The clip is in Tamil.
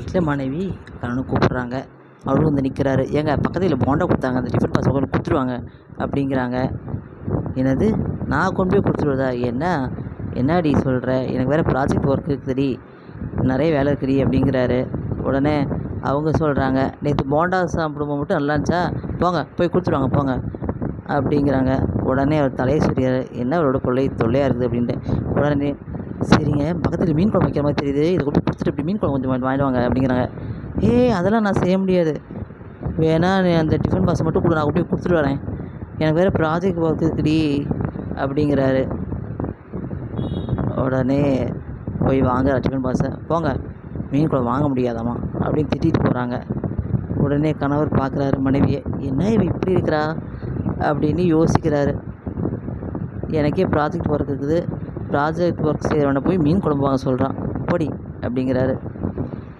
வீட்டில் மனைவி கணவனை கூப்பிட்றாங்க. அவரும் வந்து நிற்கிறாரு ஏங்க பக்கத்தில் போண்டா கொடுத்தாங்க. அந்த டிஃபன் பாஸ் கொண்டு கொடுத்துருவாங்க அப்படிங்கிறாங்க. என்னது? நான் கொண்டு போய் கொடுத்துருவதா? என்ன? என்னடி சொல்கிற எனக்கு வேறு ப்ராஜெக்ட் ஒர்க் இருக்குதுடி. நிறைய வேலை இருக்குடி அப்படிங்கிறாரு. உடனே அவங்க சொல்கிறாங்க நேற்று போண்டா சாப்பிடும்போது மட்டும் நல்லா இருந்துச்சா? போங்க போய் கொடுத்துருவாங்க போங்க. அப்படிங்கிறாங்க. உடனே அவர் தலையை சொல்லியார் என்ன? அவரோட கொள்ளை தொல்லையாக இருக்குது? அப்படின்ட்டு. உடனே சரிங்க. பக்கத்தில் மீன் குழம்பு வைக்கிற மாதிரி தெரியுது. இதை கொண்டு கொடுத்துட்டு இப்படி மீன் குழம்பு கொஞ்சம் வாங்கிட்டு வாங்க அப்படிங்கிறாங்க. ஏய் அதெல்லாம் நான் செய்ய முடியாது. வேணா அந்த டிஃபன் பாக்ஸ் மட்டும் கொடு நான் அப்படியே கொடுத்துட்டு வரேன். எனக்கு வேறு ப்ராஜெக்ட் ஒர்க் இருக்குடி அப்படிங்கிறாரு. உடனே போய் வாங்க டிஃபன் பாக்ஸை போங்க. மீன் குழம்பு வாங்க முடியாதாம்மா அப்படின்னு திட்டிட்டு போகிறாங்க உடனே கணவர் பார்க்குறாரு மனைவியை. என்ன இவ இப்படி இருக்கிறா? அப்படின்னு யோசிக்கிறாரு. எனக்கே ப்ராஜெக்ட் ஒர்க் இருக்குது. ப்ராஜெக்ட் ஒர்க் செய்கிறவனை போய் மீன் குழம்பு வாங்க சொல்கிறான் போடி அப்படிங்கிறாரு.